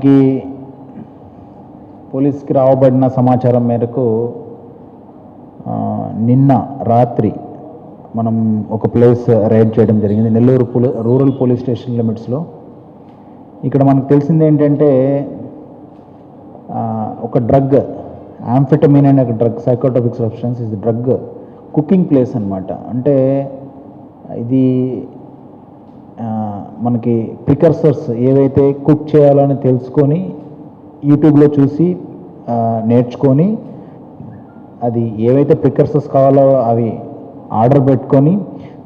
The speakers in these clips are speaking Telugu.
మనకి పోలీస్కి రావబడిన సమాచారం మేరకు నిన్న రాత్రి మనం ఒక ప్లేస్ రైడ్ చేయడం జరిగింది. నెల్లూరు పోలీ రూరల్ పోలీస్ స్టేషన్ లిమిట్స్లో. ఇక్కడ మనకు తెలిసింది ఏంటంటే ఒక డ్రగ్ యాంఫిటమిన్ అనే ఒక డ్రగ్ సైకోటోపిక్ సబ్స్టెన్స్ ఇది డ్రగ్ కుకింగ్ ప్లేస్ అన్నమాట. అంటే ఇది మనకి ప్రికర్సర్స్ ఏవైతే కుక్ చేయాలని తెలుసుకొని యూట్యూబ్లో చూసి నేర్చుకొని అది ఏవైతే ప్రికర్సర్స్ కావాలో అవి ఆర్డర్ పెట్టుకొని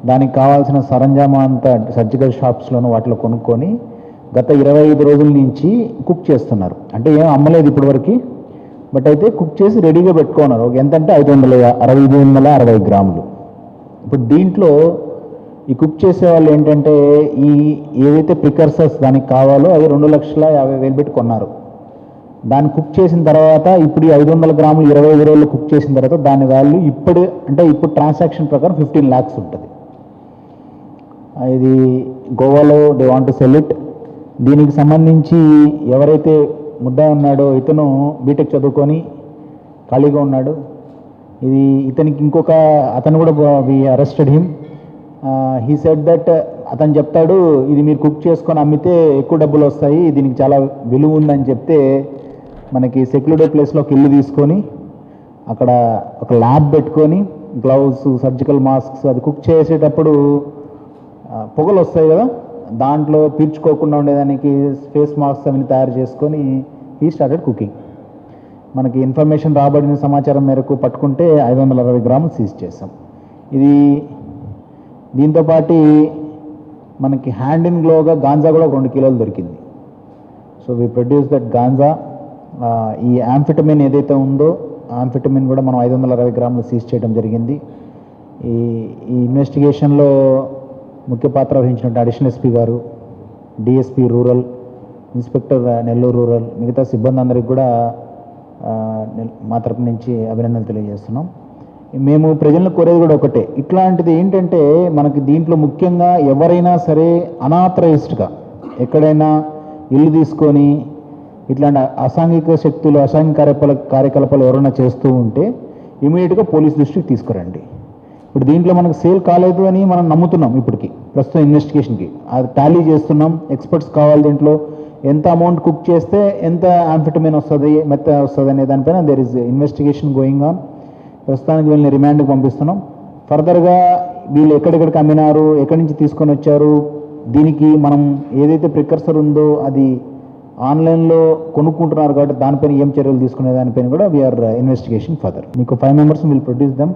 దానికి కావాల్సిన సరంజామా అంతా సర్జికల్ షాప్స్లోనూ వాటిలో కొనుక్కొని గత ఇరవై ఐదు రోజుల నుంచి కుక్ చేస్తున్నారు. అంటే ఏం అమ్మలేదు ఇప్పటివరకు బట్ అయితే కుక్ చేసి రెడీగా పెట్టుకున్నారు. ఎంతంటే ఎంత అంటే ఐదు వందల యా- అరవై ఐదు వందల అరవై గ్రాములు. ఇప్పుడు దీంట్లో ఈ కుక్ చేసే వాళ్ళు ఏంటంటే ఈ ఏదైతే ప్రికర్సర్స్ దానికి కావాలో అవి రెండు లక్షల యాభై వేలు పెట్టి కొన్నారు. దాన్ని కుక్ చేసిన తర్వాత ఇప్పుడు ఐదు వందల గ్రాములు ఇరవై ఐదు రోజులు కుక్ చేసిన తర్వాత దాని వాల్యూ ఇప్పుడు అంటే ఇప్పుడు ట్రాన్సాక్షన్ ప్రకారం ఫిఫ్టీన్ ల్యాక్స్ ఉంటుంది. ఇది గోవాలో they want to sell it దీనికి సంబంధించి ఎవరైతే ముద్ద ఉన్నాడో ఇతను బీటెక్ చదువుకొని ఖాళీగా ఉన్నాడు. ఇది ఇతనికి ఇంకొక అతను కూడా we arrested him he said that అతను చెప్తాడు ఇది మీరు కుక్ చేసుకొని అమ్మితే ఎక్కువ డబ్బులు వస్తాయి దీనికి చాలా విలువ ఉందని చెప్తే మనకి సెక్యూరిటీ ప్లేస్లోకి ఇల్లు తీసుకొని అక్కడ ఒక ల్యాబ్ పెట్టుకొని గ్లౌస్ సర్జికల్ మాస్క్స్ అది కుక్ చేసేటప్పుడు పొగలు వస్తాయి కదా దాంట్లో పీల్చుకోకుండా ఉండేదానికి ఫేస్ మాస్క్స్ అవన్నీ తయారు చేసుకొని ఈ స్టార్టెడ్ కుకింగ్ మనకి ఇన్ఫర్మేషన్ రాబడిన సమాచారం మేరకు పట్టుకుంటే ఐదు వందల అరవై గ్రాములు సీజ్ చేసాం ఇది దీంతో పాటు మనకి హ్యాండ్ ఇన్ గ్లోగా గాంజా కూడా ఒక రెండు కిలోలు దొరికింది. So we produce that ganja. ఈ యాంఫిటమిన్ ఏదైతే ఉందో యాంఫిటమిన్ కూడా మనం ఐదు వందల అరవై గ్రాములు సీజ్ చేయడం జరిగింది. ఈ ఈ ఇన్వెస్టిగేషన్లో ముఖ్య పాత్ర వహించినట్టు అడిషనల్ ఎస్పీ గారు DSP rural inspector Nellore rural మిగతా సిబ్బంది అందరికి కూడా మా తరపు నుంచి అభినందనలు తెలియజేస్తున్నాం. మేము ప్రజలను కోరేది కూడా ఒకటే. ఇట్లాంటిది ఏంటంటే మనకి దీంట్లో ముఖ్యంగా ఎవరైనా సరే అనాథరైజ్డ్గా ఎక్కడైనా ఇల్లు తీసుకొని ఇట్లాంటి అసాంఘిక శక్తులు అసాంఘిక కార్యకలాపాల కార్యకలాపాలు ఎవరైనా చేస్తూ ఉంటే ఇమీడియట్గా పోలీస్ దృష్టికి తీసుకురండి. ఇప్పుడు దీంట్లో మనకు సేల్ కాలేదు అని మనం నమ్ముతున్నాం ఇప్పటికి ప్రస్తుతం ఇన్వెస్టిగేషన్కి. అది టాలీ చేస్తున్నాం ఎక్స్పర్ట్స్ కావాలి దీంట్లో. ఎంత అమౌంట్ కుక్ చేస్తే ఎంత ఆంఫిటమిన్ వస్తుంది మెత్త వస్తుంది అనే దానిపైన there is investigation going on ప్రస్తుతానికి వీళ్ళని రిమాండ్కి పంపిస్తున్నాం. ఫర్దర్గా వీళ్ళు ఎక్కడెక్కడికి అమ్మినారు ఎక్కడి నుంచి తీసుకొని వచ్చారు దీనికి మనం ఏదైతే ప్రికర్సర్ ఉందో అది ఆన్లైన్లో కొనుక్కుంటున్నారు కాబట్టి దానిపైన ఏం చర్యలు తీసుకునే దానిపైన కూడా వీఆర్ ఇన్వెస్టిగేషన్ ఫర్దర్ మీకు five members will produce them